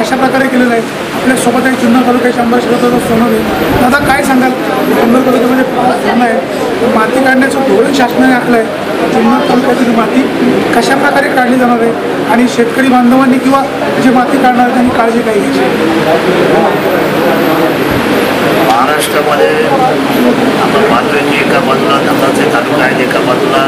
कशा प्रकारे केलेलं आहे? आपल्यासोबत आहे जुन्नर तालुक्याचे आमदार शरददादा सोनवणे. दादा काय सांगाल? जुन्नर तालुक्यामध्ये धरणं आहे. माती काढण्याचं धोरण शासनाने आखलं आहे जुन्नर तालुक्यातील माती कशा प्रकारे काढली जाणार आहे? आणि शेतकरी बांधवांनी किंवा जे माती काढणार आहे त्यांनी काळजी काय घ्यायची? महाराष्ट्रामध्ये आपण पाहतोय की एका बाजूला धरणाचे तालुका आहेत एका बाजूला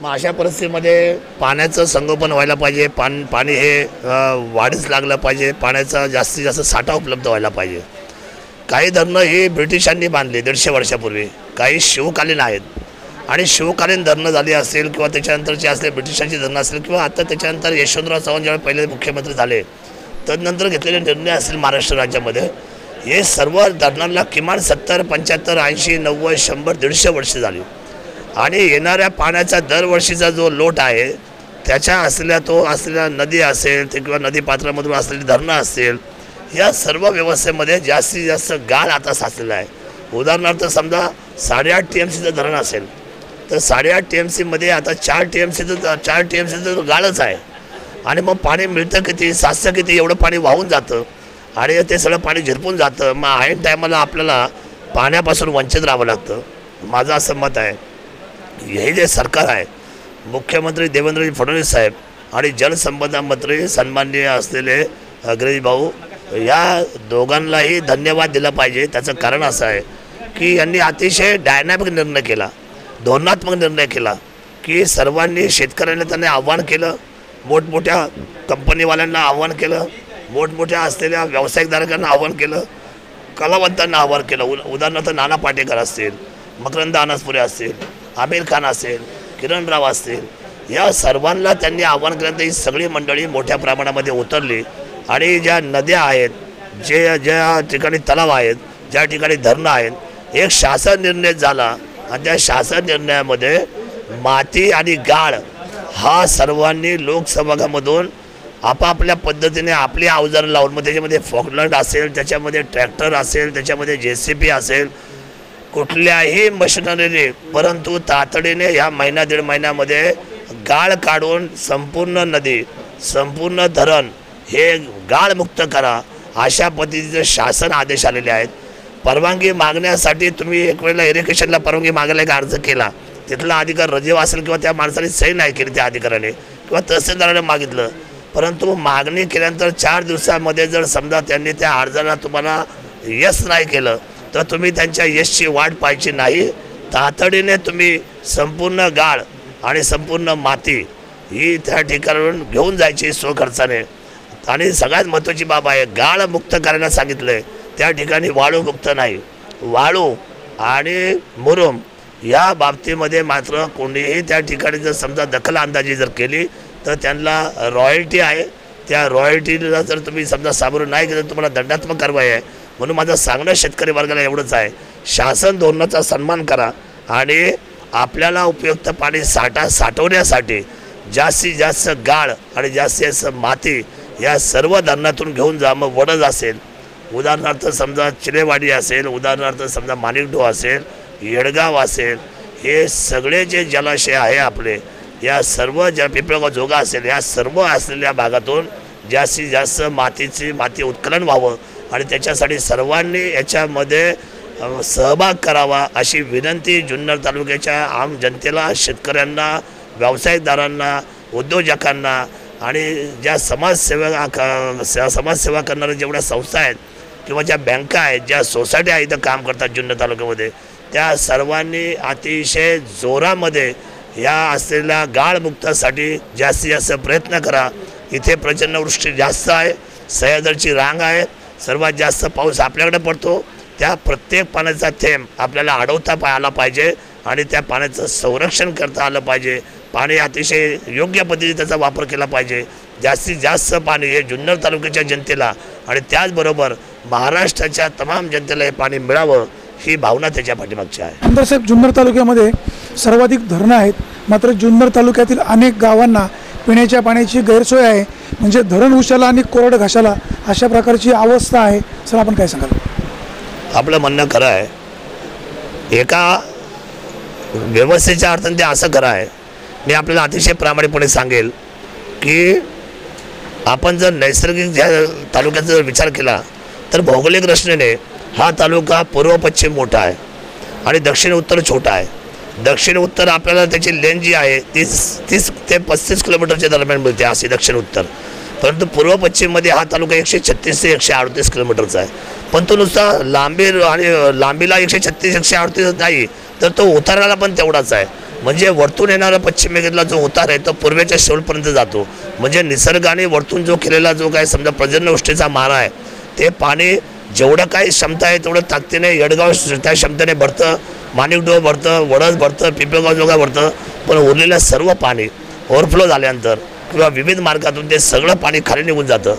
मग अशा परिस्थितीमध्ये पाण्याचं संगोपन व्हायला पाहिजे पान पाणी हे वाढीच वाढीस लागलं पाहिजे पाण्याचा जास्तीत जास्त साठा उपलब्ध व्हायला पाहिजे. काही धरणं ही ब्रिटिशांनी बांधली दीडशे वर्षापूर्वी. काही शिवकालीन आहेत. आणि शिवकालीन धरणं झाली असेल किंवा त्याच्यानंतरचे असले ब्रिटिशांची धरणं असेल किंवा आता त्याच्यानंतर यशवंतराव चव्हाण ज्यावेळी पहिले मुख्यमंत्री झाले तदनंतर घेतलेले निर्णय असतील महाराष्ट्र राज्यामध्ये. हे सर्व धरणांना किमान सत्तर पंच्याहत्तर ऐंशी नव्वद शंभर दीडशे वर्ष झाली. आणि येणाऱ्या पाण्याचा दरवर्षीचा जो लोट आहे त्याच्या असलेल्या तो असलेल्या नदी असेल ते किंवा नदी पात्रामधून असलेली धरणं असेल या सर्व व्यवस्थेमध्ये जास्तीत जास्त गाळ आता साचलेला आहे. उदाहरणार्थ समजा साडेआठ टी एम सीचं धरण असेल तर साडेआठ टी एम सीमध्ये आता चार टी एम सीचं चार टी एम सीचं गाळच आहे आणि मग पाणी मिळतं किती साचतं किती एवढं पाणी वाहून जातं आणि ते सगळं पाणी झिरपून जातं मग ऐन टायमाला आपल्याला पाण्यापासून वंचित राहावं लागतं. माझं असं मत आहे. हे जे सरकार आहे मुख्यमंत्री देवेंद्रजी फडणवीस साहेब आणि जलसंपदा मंत्री सन्माननीय असलेले अग्रजी भाऊ या दोघांनाही धन्यवाद दिला पाहिजे. त्याचं कारण असं आहे की यांनी अतिशय डायनॅमिक निर्णय केला धोरणात्मक निर्णय केला की सर्वांनी शेतकऱ्यांना त्यांनी आव्हान केलं मोठमोठ्या कंपनीवाल्यांना आव्हान केलं मोठमोठ्या असलेल्या व्यावसायिकधारकांना आव्हान केलं कलावंतांना आव्हान केलं. उदाहरणार्थ नाना पाटेकर असतील मकरंद अनासपुरे असतील आमिर खान असेल किरणराव असतील या सर्वांना त्यांनी आव्हान केल्यानंतर ही सगळी मंडळी मोठ्या प्रमाणामध्ये उतरली. आणि ज्या नद्या आहेत जे ज्या ठिकाणी तलाव आहेत ज्या ठिकाणी धरणं आहेत एक शासन निर्णय झाला. आणि त्या शासन निर्णयामध्ये माती आणि गाळ हा सर्वांनी लोकसभागामधून आपापल्या पद्धतीने आपली अवजारं लावून मग त्याच्यामध्ये फॉकलंड असेल त्याच्यामध्ये ट्रॅक्टर असेल त्याच्यामध्ये जे सी पी असेल कुठल्याही मशिनरीने परंतु तातडीने ह्या महिना दीड महिन्यामध्ये गाळ काढून संपूर्ण नदी संपूर्ण धरण हे गाळमुक्त करा अशा पद्धतीचे शासन आदेश आलेले आहेत. परवानगी मागण्यासाठी तुम्ही एक वेळेला इरिगेशनला परवानगी मागायला एक अर्ज केला. तिथला अधिकार रजेव असेल किंवा त्या माणसाने सही नाही केली त्या अधिकाऱ्याने किंवा तहसीलदाराने मागितलं. परंतु मागणी केल्यानंतर चार दिवसामध्ये जर समजा त्यांनी त्या अर्जाला तुम्हाला यश नाही केलं तर तुम्ही त्यांच्या यशची वाट पाहायची नाही. तातडीने तुम्ही संपूर्ण गाळ आणि संपूर्ण माती ही त्या ठिकाणावरून घेऊन जायची स्वखर्चाने. आणि सगळ्यात महत्त्वाची बाब आहे गाळ मुक्त करायला सांगितलं. आहे त्या ठिकाणी वाळू मुक्त नाही. वाळू आणि मुरुम या बाबतीमध्ये मात्र कोणीही त्या ठिकाणी जर समजा दखल अंदाजी जर केली तर त्यांना रॉयल्टी आहे. त्या रॉयल्टीला जर तुम्ही समजा सामोरं नाही केलं तर तुम्हाला दंडात्मक कारवाई आहे. म्हणून माझं सांगणं शेतकरी वर्गाला एवढंच आहे. शासन धोरणाचा सन्मान करा आणि आपल्याला उपयुक्त पाणी साठा साठवण्यासाठी जास्तीत जास्त गाळ आणि जास्तीत जास्त माती या सर्व धरणातून घेऊन जा. मग वडज असेल उदाहरणार्थ समजा चिरेवाडी असेल उदाहरणार्थ समजा माणिकडो असेल येडगाव असेल हे सगळे जे जलाशय आहे आपले या सर्व ज्या पिपळगाव जोगा असेल या सर्व असलेल्या भागातून जास्तीत जास्त मातीची माती उत्कलन व्हावं. आणि त्याच्यासाठी सर्वांनी याच्यामध्ये सहभाग करावा अशी विनंती जुन्नर तालुक्याच्या आम जनतेला शेतकऱ्यांना व्यावसायिकदारांना उद्योजकांना आणि ज्या समाजसेवा क- स- समाजसेवा करणाऱ्या जेवढ्या संस्था आहेत किंवा ज्या बँका आहेत ज्या सोसायट्या आहेत इथं काम करतात जुन्नर तालुक्यामध्ये त्या सर्वांनी अतिशय जोरामध्ये या असलेल्या गाळमुक्तासाठी जास्तीत जास्त प्रयत्न करा. इथे प्रचंडवृष्टी जास्त आहे सह्याद्रीची रांग आहे सर्वात जास्त पाऊस आपल्याकडे पडतो. त्या प्रत्येक पाण्याचा थेंब आपल्याला अडवता पा- आला पाहिजे आणि त्या पाण्याचं संरक्षण करता आलं पाहिजे. पाणी अतिशय योग्य पद्धतीने त्याचा वापर केला पाहिजे. जास्तीत जास्त पाणी हे जुन्नर तालुक्याच्या जनतेला आणि त्याचबरोबर महाराष्ट्राच्या तमाम जनतेला हे पाणी मिळावं ही भावना त्याच्या पाठीमागची आहे. आमदार साहेब जुन्नर तालुक्यामध्ये सर्वाधिक धरणं आहेत. मात्र जुन्नर तालुक्यातील अनेक गावांना पिण्याच्या पाण्याची गैरसोय आहे. म्हणजे धरण उशाला आणि कोरड घाशाला अशा प्रकारची अवस्था आहे. सर आपण काय सांगाल? आपलं म्हणणं खरं आहे. एका व्यवस्थेच्या अर्थाने ते असं खरं आहे. मी आपल्याला अतिशय प्रामाणिकपणे सांगेल की आपण जर नैसर्गिक ज्या तालुक्याचा जर विचार केला तर भौगोलिक दृष्टीने हा तालुका पूर्व पश्चिम मोठा आहे आणि दक्षिण उत्तर छोटा आहे. दक्षिण उत्तर आपल्याला त्याची लेन जी आहे तीस तीस ते पस्तीस किलोमीटरच्या दरम्यान मिळते असे दक्षिण उत्तर. परंतु पूर्व पश्चिममध्ये हा तालुका एकशे छत्तीस ते एकशे अडतीस किलोमीटरचा आहे. पण तो नुसता लांबी आणि लांबीला एकशे छत्तीस एकशे अडतीस नाही तर तो उताराला पण तेवढाच आहे. म्हणजे वरतून येणारा पश्चिमेकडला जो उतार आहे तो पूर्वेच्या शेवटपर्यंत जातो. म्हणजे निसर्गाने वरतून जो केलेला जो काय समजा पर्जन्य मारा आहे ते पाणी जेवढं काही क्षमता आहे तेवढं ताकदीने येडगाव त्या क्षमतेने भरतं. माणिकडोह भरतं वडस भरतं पिंपळगावजोगा भरतं पण उरलेलं सर्व पाणी ओव्हरफ्लो झाल्यानंतर किंवा विविध मार्गातून ते सगळं पाणी खाली निघून जातं.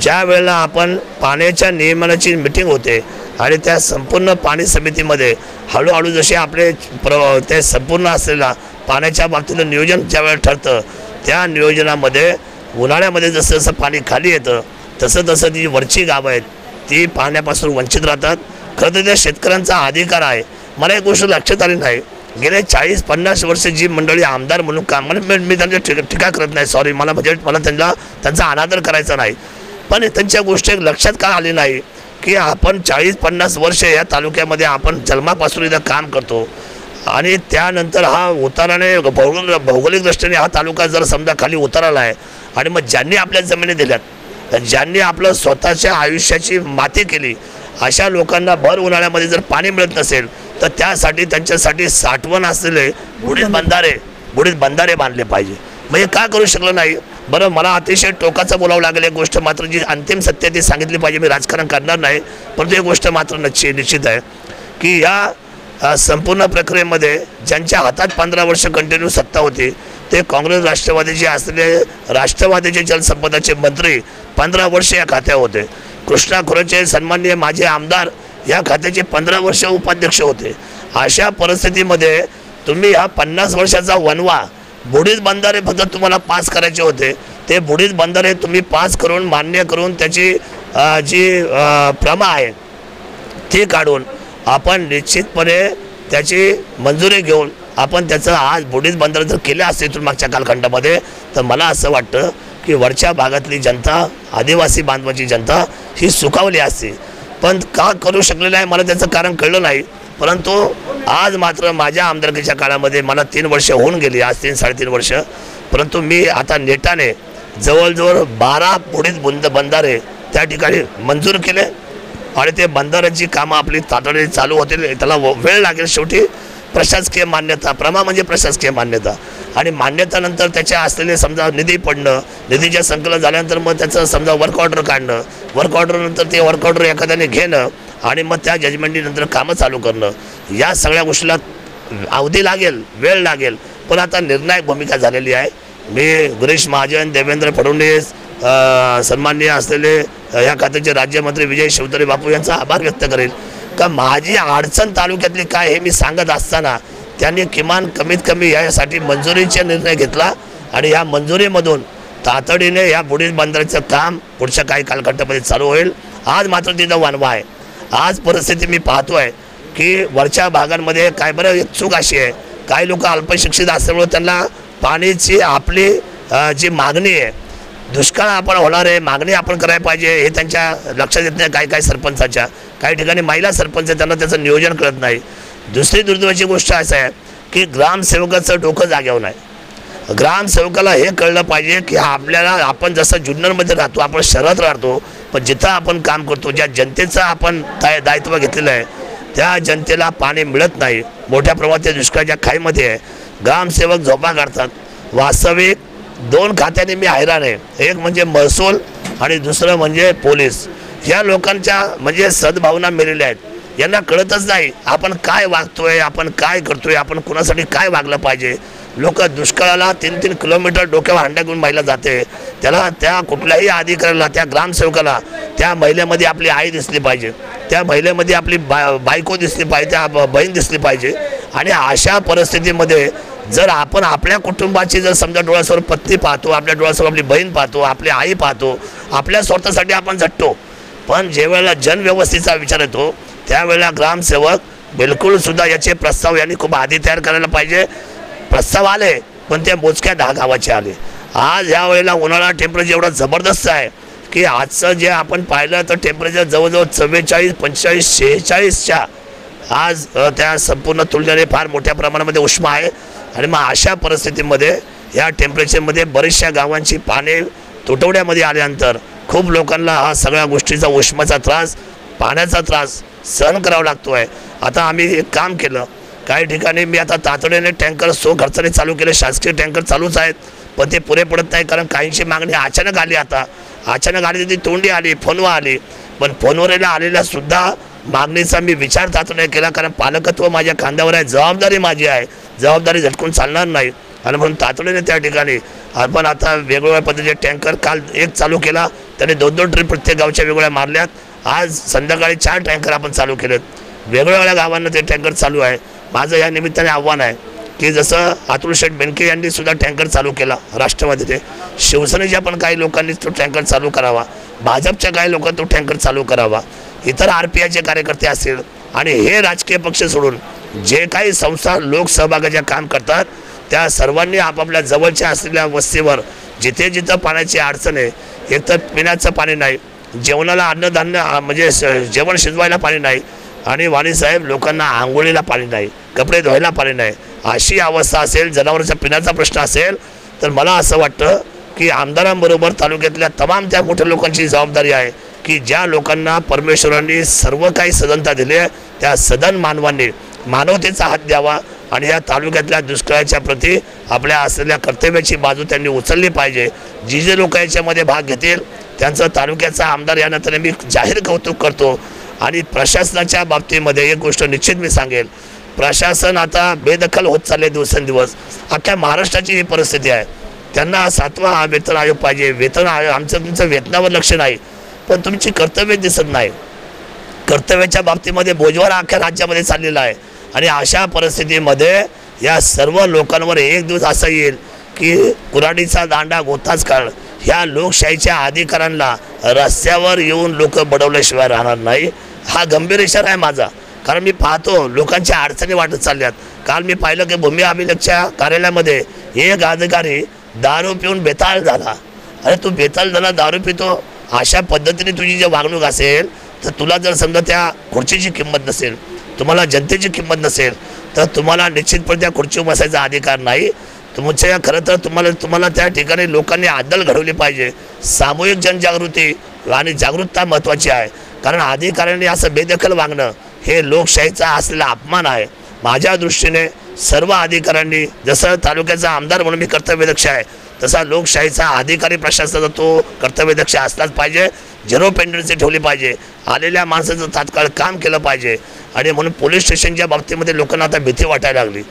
ज्या वेळेला आपण पाण्याच्या नियमनाची मिटिंग होते आणि त्या संपूर्ण पाणी समितीमध्ये हळूहळू जसे आपले प्र ते संपूर्ण असलेला पाण्याच्या बाबतीतलं नियोजन ज्यावेळेला ठरतं त्या नियोजनामध्ये उन्हाळ्यामध्ये जसं जसं पाणी खाली येतं तसं तसं ती वरची गावं आहेत ती पाण्यापासून वंचित राहतात. खरं तर त्या शेतकऱ्यांचा अधिकार आहे. मला एक गोष्ट लक्षात आली नाही. गेले चाळीस पन्नास वर्ष जी मंडळी आमदार म्हणून काम म्हणजे मी- मी त्यांच्या टीका टीका करत नाही सॉरी मला म्हणजे मला त्यांना त्यांचा अनादर करायचा नाही. पण त्यांच्या गोष्टी लक्षात का आली नाही? की आपण चाळीस पन्नास वर्ष या तालुक्यामध्ये आपण जन्मापासून इथं काम करतो. आणि त्यानंतर हा उताराने भौगोलिक भौगोलिक दृष्टीने हा तालुका जर समजा खाली उताराला आहे आणि मग ज्यांनी आपल्या जमिनी दिल्यात ज्यांनी आपलं स्वतःच्या आयुष्याची माती केली अशा लोकांना भर उन्हाळ्यामध्ये जर पाणी मिळत नसेल तर त्यासाठी त्यांच्यासाठी साठवण असलेले बुडीत बंधारे बुडीत बंधारे बांधले पाहिजे. म्हणजे का करू शकलं नाही? बरं मला अतिशय टोकाचं बोलावं लागेल. एक गोष्ट मात्र जी अंतिम सत्य ती सांगितली पाहिजे. मी राजकारण करणार नाही परंतु एक गोष्ट मात्र निश्चित निश्चित आहे की या संपूर्ण प्रक्रियेमध्ये ज्यांच्या हातात पंधरा वर्ष कंटिन्यू सत्ता होती ते काँग्रेस राष्ट्रवादीचे असलेले राष्ट्रवादीचे जलसंपदाचे मंत्री पंधरा वर्ष या खात्यावर होते. कृष्णा खोरेचे सन्माननीय माझे आमदार या खात्याचे पंधरा वर्ष उपाध्यक्ष होते. अशा परिस्थितीमध्ये तुम्ही ह्या पन्नास वर्षाचा वनवा बुडीत बंधारे फक्त तुम्हाला पास करायचे होते. ते बुडीत बंधारे तुम्ही पास करून मान्य करून त्याची जी प्रमा आहे ती काढून आपण निश्चितपणे त्याची मंजुरी घेऊन आपण त्याचं आज बुडीत बंदर जर केले असते इथून मागच्या कालखंडामध्ये तर मला असं वाटतं की वरच्या भागातली जनता आदिवासी बांधवाची जनता ही सुखावली असते. पण का करू शकलेलं आहे मला त्याचं कारण कळलं नाही. परंतु आज मात्र माझ्या आमदारकीच्या काळामध्ये मला तीन वर्ष होऊन गेली आज तीन साडेतीन वर्ष. परंतु मी आता नेटाने जवळजवळ बारा पुढील बुंद बंधारे त्या ठिकाणी मंजूर केले. आणि ते बंधाऱ्याची कामं आपली तातडीने चालू होतील त्याला व- वेळ लागेल शेवटी. प्रशासकीय मान्यता प्रमा म्हणजे प्रशासकीय मान्यता. आणि मान्यतानंतर त्याच्या असलेले समजा निधी पडणं निधीच्या संकलन झाल्यानंतर मग त्याचं समजा वर्क ऑर्डर काढणं वर्क ऑर्डरनंतर ते वर्क ऑर्डर एखाद्याने घेणं आणि मग त्या जजमेंटीनंतर कामं चालू करणं. या सगळ्या गोष्टीला अवधी लागेल वेळ लागेल. पण आता निर्णायक भूमिका झालेली आहे. मी गिरीश महाजन देवेंद्र फडणवीस सन्माननीय असलेले या खात्याचे राज्यमंत्री विजय शिवतरे बापू यांचा आभार व्यक्त करेल. का माझी अडचण तालुक्यातली काय हे मी सांगत असताना त्यांनी किमान कमीत कमी यासाठी मंजुरीचा निर्णय घेतला आणि या मंजुरीमधून तातडीने या बुडीत बंदराचं काम पुढच्या काही कालखंडामध्ये चालू होईल. आज मात्र तिथं वानवा आहे. आज परिस्थिती मी पाहतो आहे की वरच्या भागांमध्ये काय बरं एक चूक अशी आहे. काही लोक अल्पशिक्षित असल्यामुळे त्यांना पाण्याची आपली जी मागणी आहे दुष्काळ आपण होणार आहे मागणी आपण करायला पाहिजे हे त्यांच्या लक्षात येत नाही काही काही सरपंचाच्या. काही ठिकाणी महिला सरपंच आहे त्यांना त्याचं नियोजन कळत नाही. दुसरी दुर्दैवाची गोष्ट असं आहे की ग्रामसेवकाचं डोकं जाग्यावर नाही. ग्रामसेवकाला हे कळलं पाहिजे की आपल्याला आपण जसं जुन्नरमध्ये राहतो आपण शहरात राहतो पण जिथं आपण काम करतो ज्या जनतेचं आपण दाय दायित्व घेतलेलं आहे त्या जनतेला पाणी मिळत नाही. मोठ्या प्रमाणात त्या दुष्काळाच्या खाईमध्ये आहे. ग्रामसेवक झोपा काढतात. वास्तविक दोन खात्याने मी हैराण आहे. एक म्हणजे महसूल आणि दुसरं म्हणजे पोलीस. या लोकांच्या म्हणजे सद्भावना मिळाल्या आहेत. यांना कळतच नाही आपण काय वागतोय आपण काय करतोय आपण कुणासाठी काय वागलं पाहिजे. लोक दुष्काळाला तीन तीन किलोमीटर डोक्यावर हांड्या घेऊन महिला जाते. त्याला त्या कुठल्याही अधिकाऱ्याला त्या ग्रामसेवकाला त्या महिलेमध्ये आपली आई दिसली पाहिजे. त्या महिलेमध्ये आपली बा बायको दिसली पाहिजे त्या बहीण दिसली पाहिजे. आणि अशा परिस्थितीमध्ये जर आपण आपल्या कुटुंबाची जर समजा डोळ्यासमोर पत्नी पाहतो आपल्या डोळ्यासमोर आपली बहीण पाहतो आपली आई पाहतो आपल्या स्वतःसाठी आपण झटतो. पण ज्यावेळेला जनव्यवस्थेचा विचार येतो त्यावेळेला ग्रामसेवक बिलकुल सुद्धा याचे प्रस्ताव यांनी खूप आधी तयार करायला पाहिजे. प्रस्ताव आले पण ते मोजक्या दहा गावाचे आले. आज ह्या वेळेला उन्हाळा टेम्परेचर एवढं जबरदस्त आहे की आजचं जे आपण पाहिलं तर टेम्परेचर जवळजवळ चव्वेचाळीस पंचेचाळीस शेहेचाळीसच्या आज त्या संपूर्ण तुलनेने फार मोठ्या प्रमाणामध्ये उष्मा आहे. आणि मग अशा परिस्थितीमध्ये या टेम्परेचरमध्ये बरेचशा गावांची पाने तुटवड्यामध्ये आल्यानंतर खूप लोकांना हा सगळ्या गोष्टीचा उष्माचा त्रास पाण्याचा त्रास सहन करावा लागतो आहे आता आम्ही एक काम केलं. काही ठिकाणी मी आता तातडीने टँकर सो खर्चाने चालू केले. शासकीय टँकर चालूच आहेत पण ते पुरे पडत नाही कारण काहींची मागणी अचानक आली आता. अचानक आली ती तोंडी आली फोनवर आली. पण फोनवरला आलेल्या सुद्धा मागणीचा मी विचार तातडीने केला कारण पालकत्व माझ्या खांद्यावर आहे जबाबदारी माझी आहे. जबाबदारी झटकून चालणार नाही. आणि म्हणून तातडीने त्या ठिकाणी आपण आता वेगवेगळ्या पद्धतीचे टँकर काल एक चालू केला. त्याने दोन दोन ट्रिप प्रत्येक गावच्या वेगवेगळ्या मारल्यात. आज संध्याकाळी चार टँकर आपण चालू केलेत. वेगवेगळ्या गावांना ते टँकर चालू आहे. माझं या निमित्ताने आव्हान आहे की जसं अतुल शेठ बेनके यांनी सुद्धा टँकर चालू केला राष्ट्रवादीचे शिवसेनेच्या पण काही लोकांनी तो टँकर चालू करावा. भाजपच्या काही लोकांनी तो टँकर चालू करावा. इतर आर पी आयचे कार्यकर्ते असतील आणि हे राजकीय पक्ष सोडून जे काही संस्था लोकसहभागाच्या काम करतात त्या सर्वांनी आपापल्या जवळच्या असलेल्या वस्तीवर जिथे जिथं पाण्याची अडचण आहे एकतर पिण्याचं पाणी नाही. जेवणाला अन्नधान्य म्हणजे जेवण शिजवायला पाणी नाही. आणि वाणीसाहेब लोकांना आंघोळीला पाणी नाही कपडे धुवायला पाणी नाही. अशी अवस्था असेल जनावरांचा पिण्याचा प्रश्न असेल तर मला असं वाटतं की आमदारांबरोबर तालुक्यातल्या तमाम त्या मोठ्या लोकांची जबाबदारी आहे की ज्या लोकांना परमेश्वरांनी सर्व काही सदनता दिली आहे त्या सदन मानवांनी मानवतेचा हात द्यावा आणि या तालुक्यातल्या दुष्काळाच्या प्रती आपल्या असलेल्या कर्तव्याची बाजू त्यांनी उचलली पाहिजे. जी जे लोक याच्यामध्ये भाग घेतील त्यांचं तालुक्याचा आमदार या नात्याने मी जाहीर कौतुक करतो. आणि प्रशासनाच्या बाबतीमध्ये एक गोष्ट निश्चित मी सांगेल. प्रशासन आता बेदखल होत चालले दिवसेंदिवस. अख्ख्या महाराष्ट्राची ही परिस्थिती आहे. त्यांना सातवा हा वेतन आयोग पाहिजे. वेतन आयोग आमचं तुमचं वेतनावर लक्ष नाही. पण तुमची कर्तव्य दिसत नाही. कर्तव्याच्या बाबतीमध्ये बोजवार अख्ख्या राज्यामध्ये चाललेला आहे. आणि अशा परिस्थितीमध्ये या सर्व लोकांवर एक दिवस असं येईल की कुऱ्हाडीचा दांडा गोताच कारण ह्या लोकशाहीच्या अधिकारांना रस्त्यावर येऊन लोक बडवल्याशिवाय राहणार नाही. हा गंभीर इशारा आहे माझा. कारण मी पाहतो लोकांच्या अडचणी वाटत चालल्यात. काल मी पाहिलं की भूमी अभिलेखच्या कार्यालयामध्ये एक अधिकारी दारू पिऊन बेताळ झाला. अरे तू बेताल झाला दारू पितो? अशा पद्धतीने तुझी जी वागणूक असेल तर तुला जर समजा त्या खुर्चीची किंमत नसेल तुम्हाला जनतेची किंमत नसेल तर तुम्हाला निश्चितपणे त्या खुर्चीवर बसायचा अधिकार नाही. तुमच्या खरं तर तुम्हाला तुम्हाला त्या ठिकाणी लोकांनी आदल घडवली पाहिजे. सामूहिक जनजागृती आणि जागरूकता महत्त्वाची आहे. कारण अधिकाऱ्यांनी असं बेदखल वागणं हे लोकशाहीचा असलेला अपमान आहे. माझ्या दृष्टीने सर्व अधिकाऱ्यांनी जसं तालुक्याचा आमदार म्हणून मी कर्तव्यदक्ष आहे तसा लोकशाहीचा अधिकारी प्रशासनाचा तो कर्तव्यदक्ष असलाच पाहिजे. झिरो पेंडन्सी ठेवली पाहिजे. आलेल्या माणसाचं तात्काळ काम केलं पाहिजे. आणि म्हणून पोलीस स्टेशनच्या बाबतीमध्ये लोकांना आता भीती वाटायला लागली.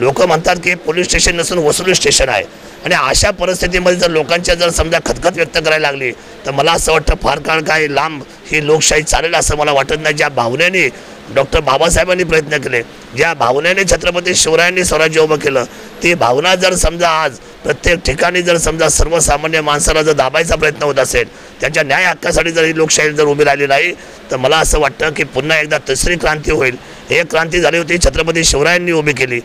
लोक म्हणतात की पोलीस स्टेशन नसून वसुली स्टेशन आहे. आणि अशा परिस्थितीमध्ये जर लोकांच्या जर समजा खतखत व्यक्त करायला लागली तर मला असं वाटतं फार काळ काय लांब ही लोकशाही चालेल असं मला वाटत नाही. ज्या भावनेने डॉक्टर बाबासाहेबांनी प्रयत्न केले ज्या भावनेने छत्रपती शिवरायांनी स्वराज्य उभं केलं ती भावना जर समजा आज प्रत्येक ठिकाणी जर समजा सर्वसामान्य माणसाला जर दाबायचा प्रयत्न होत असेल त्यांच्या न्याय हक्कासाठी जर ही लोकशाही जर उभी राहिली नाही तर मला असं वाटतं की पुन्हा एकदा तिसरी क्रांती होईल. एक क्रांती झाली होती छत्रपती शिवरायांनी उभी केली.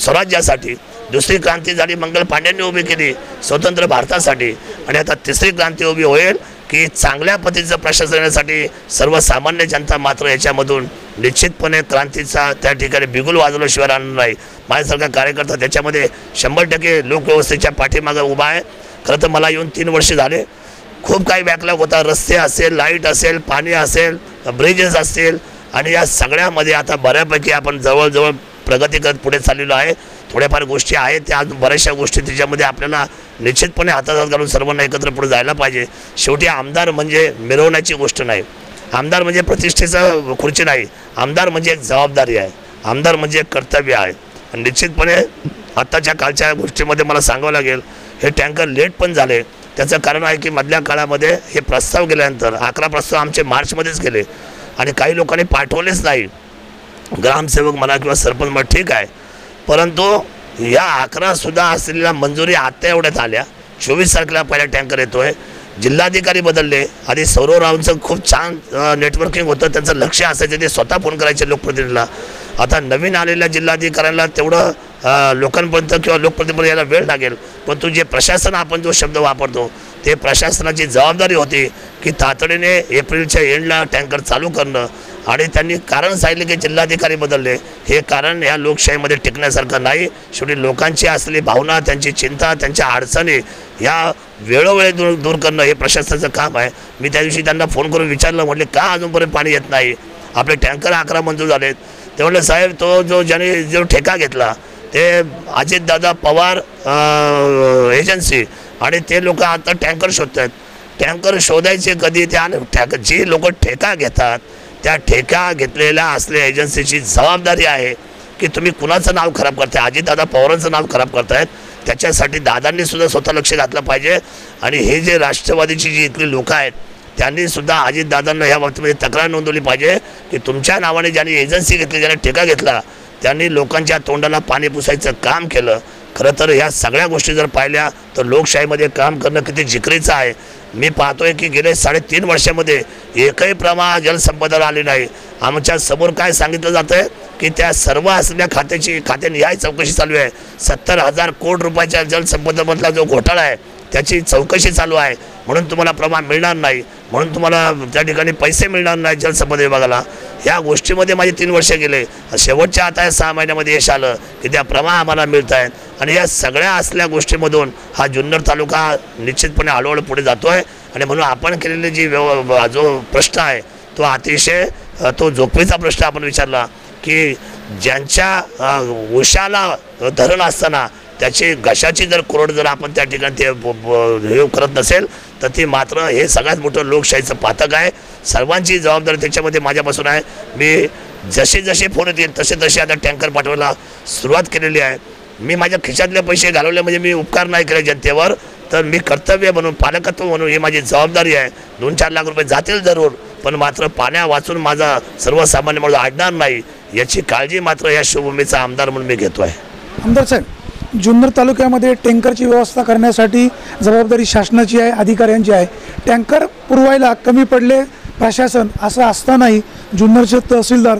स्वराज्यासाठी. दुसरी क्रांती झाली मंगल पांड्यांनी उभी केली स्वतंत्र भारतासाठी. आणि आता तिसरी क्रांती उभी होईल की चांगल्या पद्धतीचं प्रशासनासाठी सर्वसामान्य जनता मात्र याच्यामधून निश्चितपणे क्रांतीचा त्या ठिकाणी बिगुल वाजवल्याशिवाय राहणार नाही. माझ्यासारखा कार्यकर्ता त्याच्यामध्ये शंभर टक्के लोकव्यवस्थेच्या पाठीमागं उभा आहे. खरं तर मला येऊन तीन वर्ष झाले. खूप काही बॅकलॉग होता. रस्ते असेल लाइट असेल पाणी असेल ब्रिजेस असतील आणि या सगळ्यामध्ये आता बऱ्यापैकी आपण जवळजवळ प्रगती करत पुढे चाललेलो आहे. थोड्याफार गोष्टी आहेत. त्या बऱ्याचशा गोष्टी त्याच्यामध्ये आपल्याला निश्चितपणे हातात घालून सर्वांना एकत्र पुढे जायला पाहिजे. शेवटी आमदार म्हणजे मिरवण्याची गोष्ट नाही. आमदार म्हणजे प्रतिष्ठेचं खुर्ची नाही. आमदार म्हणजे एक जबाबदारी आहे. आमदार म्हणजे एक कर्तव्य आहे. आणि निश्चितपणे आत्ताच्या कालच्या गोष्टीमध्ये मला सांगावं लागेल हे टँकर लेट पण झाले. त्याचं कारण आहे की मधल्या काळामध्ये हे प्रस्ताव गेल्यानंतर अकरा प्रस्ताव आमचे मार्चमध्येच गेले. आणि काही लोकांनी पाठवलेच नाही. ग्रामसेवक म्हणा किंवा सरपंच म्हणा ठीक आहे. परंतु या अकरासुद्धा असलेल्या मंजुरी आत्ता एवढ्यात आल्या. चोवीस तारखेला पहिला टँकर येतो आहे जिल्हाधिकारी बदलले. आधी सौरवरावांचं खूप छान नेटवर्किंग होतं. त्यांचं लक्ष असायचं. ते स्वतः फोन करायचे लोकप्रतिनिधीला. आता नवीन आलेल्या जिल्हाधिकाऱ्यांना तेवढं लोकांपर्यंत किंवा लोकप्रतिनिधी यायला वेळ लागेल. पण तो जे प्रशासन आपण जो शब्द वापरतो ते प्रशासनाची जबाबदारी होती की तातडीने एप्रिलच्या एंडला टँकर चालू करणं. आणि त्यांनी कारण सांगितले की जिल्हाधिकारी बदलले. हे कारण या लोकशाहीमध्ये टिकण्यासारखं नाही. शेवटी लोकांची असलेली भावना त्यांची चिंता त्यांच्या अडचणी या वेळोवेळी दूर दूर करणं हे प्रशासनाचं काम आहे. मी त्या दिवशी त्यांना फोन करून विचारलं म्हटले का अजूनपर्यंत पाणी येत नाही? आपले टँकर अकरा मंजूर झालेत. ते म्हटलं साहेब तो जो ज्याने जो ठेका घेतला ते अजितदादा पवार एजन्सी आणि ते लोक आता टँकर शोधत आहेत टँकर शोधायचे कधी? त्या ठॅक जी लोक ठेका घेतात त्या ठेका घेतलेल्या असलेल्या एजन्सीची जबाबदारी आहे की तुम्ही कुणाचं नाव खराब करताय? अजितदादा पवारांचं नाव खराब करतायत? त्याच्यासाठी दादांनी सुद्धा स्वतः लक्ष घातलं पाहिजे. आणि हे जे राष्ट्रवादीची जी इथली लोकं आहेत त्यांनी सुद्धा अजितदादांना ह्या बाबतीमध्ये तक्रार नोंदवली पाहिजे की तुमच्या नावाने ज्यांनी एजन्सी घेतली ज्याने ठेका घेतला त्यांनी लोकांच्या तोंडाला पाणी पुसायचं काम केलं. खरं तर ह्या सगळ्या गोष्टी जर पाहिल्या तर लोकशाहीमध्ये काम करणं किती जिकरीचं आहे. मी पाहतोय की गेले साडेतीन वर्षामध्ये एकही प्रमाण जलसंपदाला आली नाही. आमच्यासमोर काय सांगितलं जातं आहे की त्या सर्व असल्या खात्याची खात्याने याही चौकशी चालू आहे. सत्तर हजार कोटी रुपयाच्या जलसंपदामधला जो घोटाळा आहे त्याची चौकशी चालू आहे. म्हणून तुम्हाला प्रमाण मिळणार नाही. म्हणून तुम्हाला त्या ठिकाणी पैसे मिळणार नाही जलसंपदा विभागाला. या गोष्टीमध्ये माझे तीन वर्ष गेले. शेवटच्या आता या सहा महिन्यामध्ये यश आलं की त्या प्रमाण आम्हाला मिळत आहेत आणि या सगळ्या असल्या गोष्टीमधून हा जुन्नर तालुका निश्चितपणे हळूहळू पुढे जातो आहे आणि म्हणून आपण केलेली जी व्यव जो प्रश्न आहे तो अतिशय तो जोखमीचा प्रश्न आपण विचारला. की ज्यांच्या उशाला धरण असताना त्याची घशाची जर कोरड जर आपण त्या ठिकाणी ते ब- हे करत नसेल तर ती मात्र हे सगळ्यात मोठं लोकशाहीचं पातक आहे. सर्वांची जबाबदारी त्याच्यामध्ये माझ्यापासून आहे. मी जसे जसे फोन येतील तसे तसे आता टँकर पाठवायला सुरुवात केलेली आहे. मी माझ्या खिशातले पैसे घालवले म्हणजे मी उपकार नाही केले जनतेवर तर मी कर्तव्य म्हणून पालकत्व म्हणून ही माझी जबाबदारी आहे. दोन चार लाख रुपये जातील जरूर. पण मात्र पाण्या वाचून माझा सर्वसामान्य माणूस अडणार नाही याची काळजी मात्र या शिवभूमीचा आमदार म्हणून मी घेतो आहे आमदार साहेब जुन्नर तालुक्यामध्ये टँकरची व्यवस्था करण्यासाठी जबाबदारी शासनाची आहे अधिकाऱ्यांची आहे. टँकर पुरवायला कमी पडले प्रशासन असं असतानाही जुन्नरचे तहसीलदार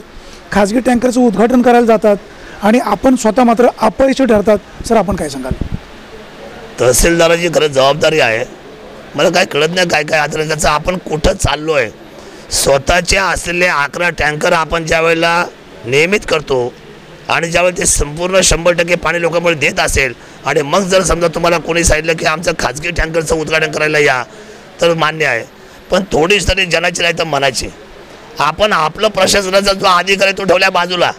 खाजगी टँकरचं उद्घाटन करायला जातात आणि आपण स्वतः मात्र अपयशी ठरतात. सर आपण काय सांगाल? तहसीलदाराची खरं जबाबदारी आहे. मला काय कळत नाही काय काय आता त्याचं आपण कुठं चाललो आहे स्वतःच्या असलेले अकरा टँकर आपण ज्या वेळेला नियमित करतो आणि ज्यावेळेला ते संपूर्ण शंभर टक्के पाणी लोकांमध्ये देत असेल आणि मग जर समजा तुम्हाला कोणी सांगितलं की आमचं खाजगी टँकरचं उद्घाटन करायला या तर मान्य आहे. पण थोडीच तरी जनाची नाही तर मनाची. आपण आपलं प्रशासनाचा जो अधिकार आहे तो ठेवल्या बाजूला.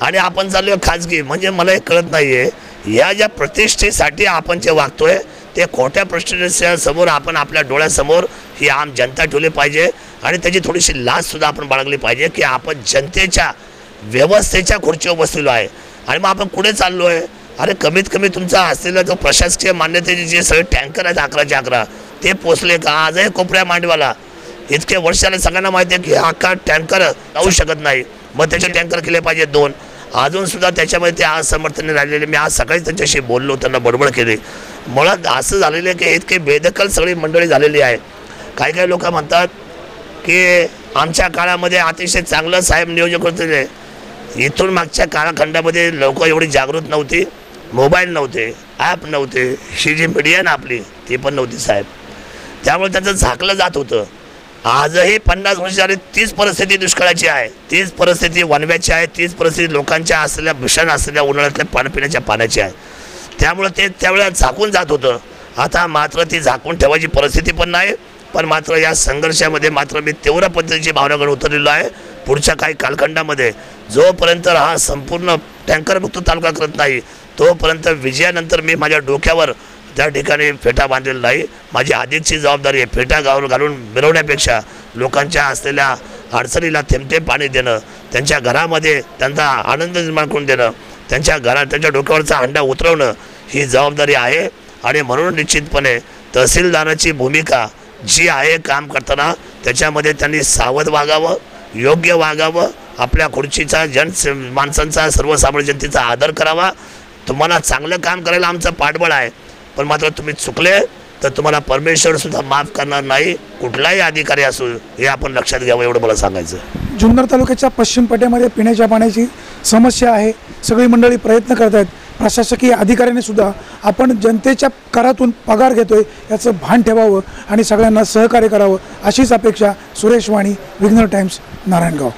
आणि आपण चाललो खाजगी. म्हणजे मला हे कळत नाही आहे या ज्या प्रतिष्ठेसाठी आपण जे वागतोय ते खोट्या प्रतिष्ठेच्या समोर आपण आपल्या डोळ्यासमोर ही आम जनता ठेवली पाहिजे आणि त्याची थोडीशी लाजसुद्धा आपण बाळगली पाहिजे की आपण जनतेच्या व्यवस्थेच्या खुर्चीवर बसलेलो आहे. आणि मग आपण कुठे चाललो आहे अरे कमीत कमी तुमचा असलेला जो प्रशासकीय मान्यतेचे जे सगळे टँकर आहेत अकराचे अकरा ते पोचले का? आजही कोपऱ्या मांडवाला. इतके वर्षाला सगळ्यांना माहिती आहे की हा का टँकर जाऊ शकत नाही. मग त्याचे टँकर केले पाहिजे दोन. अजूनसुद्धा त्याच्यामध्ये ते असमर्थने राहिलेले. मी आज सकाळी त्यांच्याशी बोललो त्यांना बडबड केली. मुळात असं झालेलं आहे की इतके बेदखल सगळी मंडळी झालेली आहे. काही काही लोक म्हणतात की आमच्या काळामध्ये अतिशय चांगलं साहेब नियोजक होते. इथून मागच्या काळखंडामध्ये लोक एवढी जागृत नव्हती. मोबाईल नव्हते ॲप नव्हते. ही जी मीडिया ना आपली ती पण नव्हती साहेब. त्यामुळे त्याचं झाकलं जात होतं. आजही पन्नास वर्ष झाली तीच परिस्थिती दुष्काळाची आहे. तीच परिस्थिती वनव्याची आहे. तीच परिस्थिती लोकांच्या असलेल्या भीषण असलेल्या उन्हाळ्यातल्या पाणीपिण्याच्या पाण्याची आहे. त्यामुळं ते त्यावेळेला झाकून जात होतं. आता मात्र ती झाकून ठेवायची परिस्थिती पण नाही. पण मात्र या संघर्षामध्ये मात्र मी तीव्र पद्धतीची भावनाकडे उतरलेलो आहे. पुढच्या काही कालखंडामध्ये जोपर्यंत हा संपूर्ण टँकरमुक्त तालुका करत नाही तोपर्यंत विजयानंतर मी माझ्या डोक्यावर त्या ठिकाणी फेटा बांधलेला नाही. माझी अधिकची जबाबदारी आहे फेटा गावर घालून मिरवण्यापेक्षा लोकांच्या असलेल्या अडचणीला थेंबते पाणी देणं त्यांच्या घरामध्ये त्यांचा आनंद निर्माण करून देणं त्यांच्या घरात त्यांच्या डोक्यावरचा अंडा उतरवणं ही जबाबदारी आहे. आणि म्हणून निश्चितपणे तहसीलदाराची भूमिका जी आहे काम करताना त्याच्यामध्ये त्यांनी सावध वागावं योग्य वागावं आपल्या खुर्चीचा जन माणसांचा सर्वसामान्य जनतेचा आदर करावा. तुम्हाला चांगलं काम करायला आमचं पाठबळ आहे. पण मात्र तुम्ही चुकले तर तुम्हाला परमेश्वरसुद्धा माफ करणार नाही. कुठलाही अधिकारी असू हे आपण लक्षात घ्यावं एवढं मला सांगायचं. जुन्नर तालुक्याच्या पश्चिम पट्ट्यामध्ये पिण्याच्या पाण्याची समस्या आहे. सगळी मंडळी प्रयत्न करत आहेत प्रशासकीय अधिकाऱ्यांनी सुद्धा आपण जनतेच्या करातून पगार घेतोय याचं भान ठेवावं आणि सगळ्यांना सहकार्य करावं अशीच अपेक्षा सुरेश वाणी विघ्नर टाइम्स नारायणगाव.